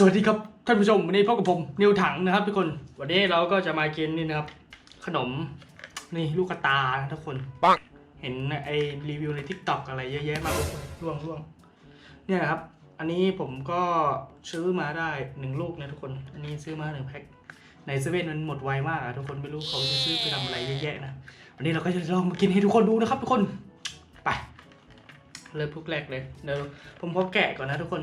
สวัสดีครับท่านผู้ชมวันนี้พบกับผมนิวถังนะครับทุกคนวันนี้เราก็จะมากินนี่นะครับ ขนมนี่ลูกกระตานะทุกคนปังเห็นไอ้รีวิวในทิกตอกอะไรเยอะแยะมากเลยร่วงร่วงเนี่ยนะครับ อันนี้ผมก็ซื้อมาได้หนึ่งลูกนะทุกคน อันนี้ซื้อมาหนึ่งแพ็คในเซเว่นมันหมดไวมากอะทุกคนไม่รู้เขาจะซื้อไปทำอะไรเยอะแยะนะวันนี้เราก็จะลองมากินให้ทุกคนดูนะครับ ทุกคนไปเริ่มพวกแรกเลยเดี๋ยวผมขอแกะก่อนนะทุกคน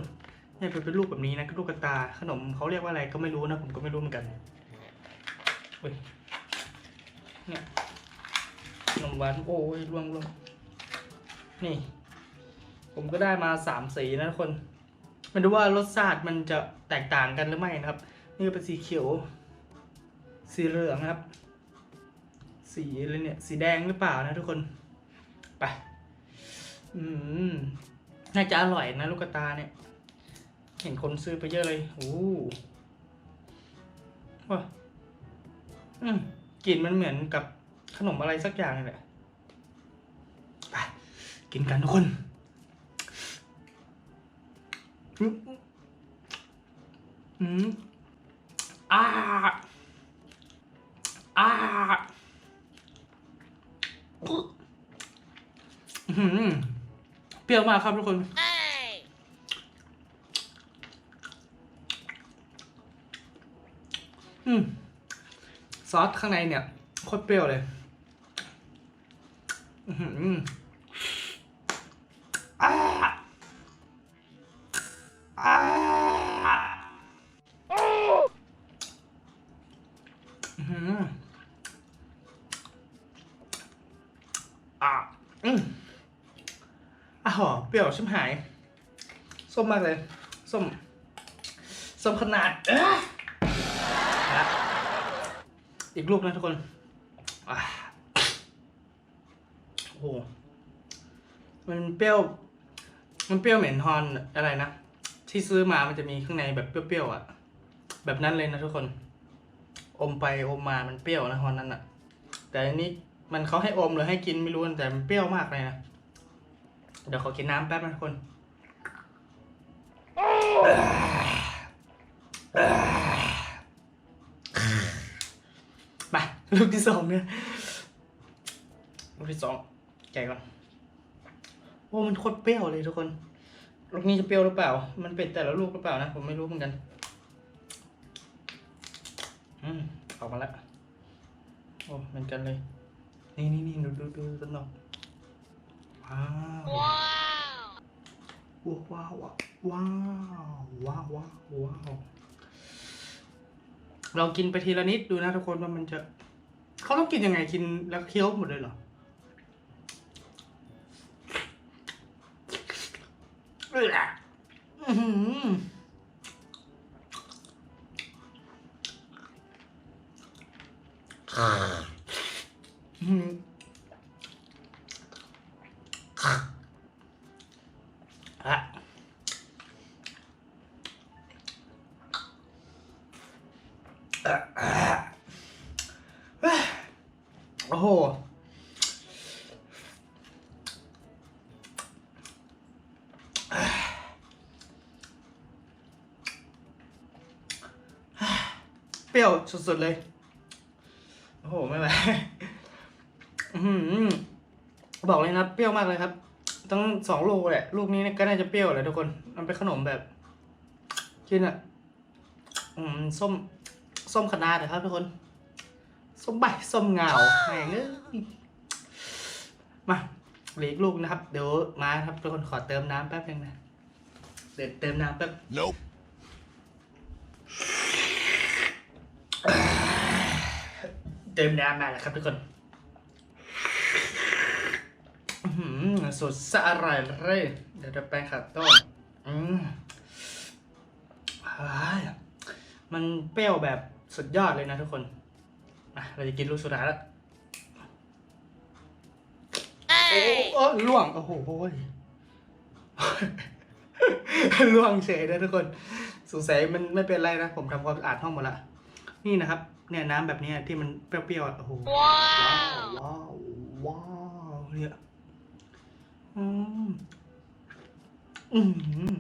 เนี่ยเป็นรูปแบบนี้นะลูกกระตา ขนมเขาเรียกว่าอะไรก็ไม่รู้นะผมก็ไม่รู้เหมือนกันเฮ้ยเนี่ยขนมหวานโอ้ยร่วงร่วงนี่ ผมก็ได้มาสามสีนะทุกคนไม่รู้ว่ารสชาติมันจะแตกต่างกันหรือไม่นะครับ นี่ก็เป็นสีเขียว สีเหลืองนะครับ สีอะไรเนี่ย สีแดงหรือเปล่านะทุกคนไปอืมน่าจะอร่อยนะลูกตาเนี่ย เห็นคนซื้อไปเยอะเลยโอ้ว้าอืมกลิ่นมันเหมือนกับขนมอะไรสักอย่างนี่แหละไปกินกันทุกคนอืมอ่าอ่าอื้อหือเปรี้ยวมากครับทุกคน อืมซอสข้างในเนี่ยโคตรเปรี้ยวเลย อือหืออ่าอ่าอื้อหืออะอืมอะหอเปรี้ยวชิมหาย ส้มมากเลย ส้ม ส้มขนาดเออ อีกลูกนะทุกคนอ่าโอ้โห มันเปรี้ยว มันเปรี้ยวเหม็นฮอนอะไรนะ ที่ซื้อมามันจะมีข้างในแบบเปรี้ยวๆอะ แบบนั้นเลยนะทุกคน อมไปอมมา มันเปรี้ยวนะฮอนนั้นอะ แต่อันนี้มันเขาให้อมหรือให้กินไม่รู้แต่มันเปรี้ยวมากเลยนะ เดี๋ยวขอกินน้ำแป๊บนะทุกคน มา ลูกที่สองเนี่ยลูกที่สองแกะก่อนโอ้มันโคตรเปรี้ยวเลยทุกคน ลูกนี้จะเปรี้ยวหรือเปล่า มันเป็นแต่ละลูกหรือเปล่านะ ผมไม่รู้เหมือนกัน อืมออกมาแล้วโอ้เหมือนกันเลย นี่นี่นี่ดูดูดูต้นนอกว้าวว้าวว้าวว้าวว้าวว้าวว้าวลองกินไปทีละนิดดูนะทุกคนว่ามันจะ เขาต้องกินยังไงกินแล้วเคี้ยวหมดเลยเหรอเอออะ อ้โห เปรี้ยวสุดๆเลย โอ้โห ไม่ไหวบอกเลยนะ เปรี้ยวมากเลยครับทั้งสองลูกแหละ ลูกนี้ก็น่าจะเปรี้ยวแหละทุกคน มันเป็นขนมแบบกินอะ อืม ส้ม ส้มขนาดนะครับทุกคน ส้มใบส้มเงาแหงเอ้ยมาเหลืออีกลูกนะครับ เดี๋ยวมาครับทุกคนขอเติมน้ำแป๊บนึงนะ เดี๋ยวเติมน้ำแป๊บ Nope. เติมน้ำมาแล้วครับทุกคนอื้อหือสดสะอร่อยเลย เดี๋ยวจะแปรงขัดต้นอืมอ้ายมันเปรี้ยวแบบสุดยอดเลยนะทุกคน อะเราจะกินลูกสุดท้ายแล้วโอ้โอ้ล่วง โอ้โหโอ้ยล่วงเฉยนะทุกคนสงสัยมันไม่เป็นไรนะ ผมทำความสะอาดห้องหมดละ นี่นะครับ เนี่ยน้ำแบบเนี้ยที่มันเปรี้ยวๆอะโอ้โห ว้าวว้าวว้าวเนี่ยอืมอืม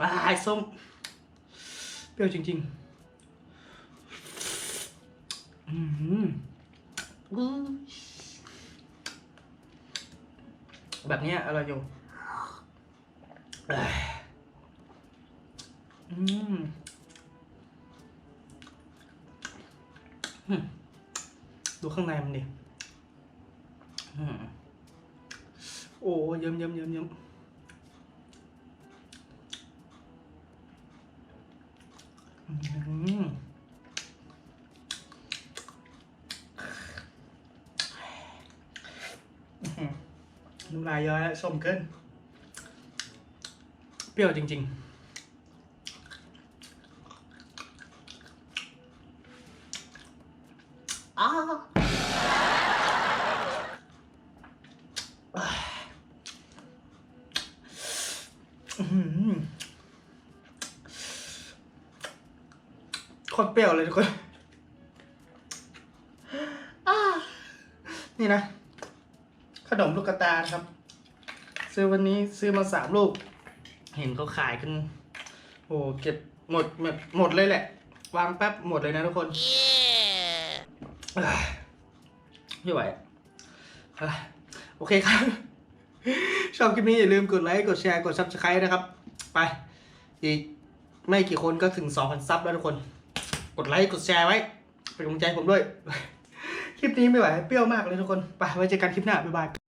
อ่าไอ้ส้ม เปรี้ยวจริง ๆ อืมแบบเนี้ยอร่อยอยู่อืมดูข้างในมันดิโอ้เยิ้มเยิ้มเยิ้มเยิ้มอืม น้ำลายย้อยแล้วส้มเกินเปรี้ยวจริง ๆอ้าวอื้อหือโคตรเปรี้ยวเลยทุกคนอ่านี่นะ ขนมลูกกระตาครับ ซื้อวันนี้ซื้อมาสามลูก เห็นเขาขายกันโอ้เก็บหมดหมดหมดเลยแหละ วางแป๊บหมดเลยนะทุกคนเอ้ยไม่ไหวโอเคครับ ชอบคลิปนี้อย่าลืมกดไลค์กดแชร์กด subscribe นะครับ ไป อีกไม่กี่คนก็ถึง 2,000 ซับแล้วทุกคน กดไลค์กดแชร์ไว้ เป็นกำลังใจผมด้วย คลิปนี้ไม่ไหว เปรี้ยวมากเลยทุกคน ไปไว้เจอกันคลิปหน้า บ๊ายบาย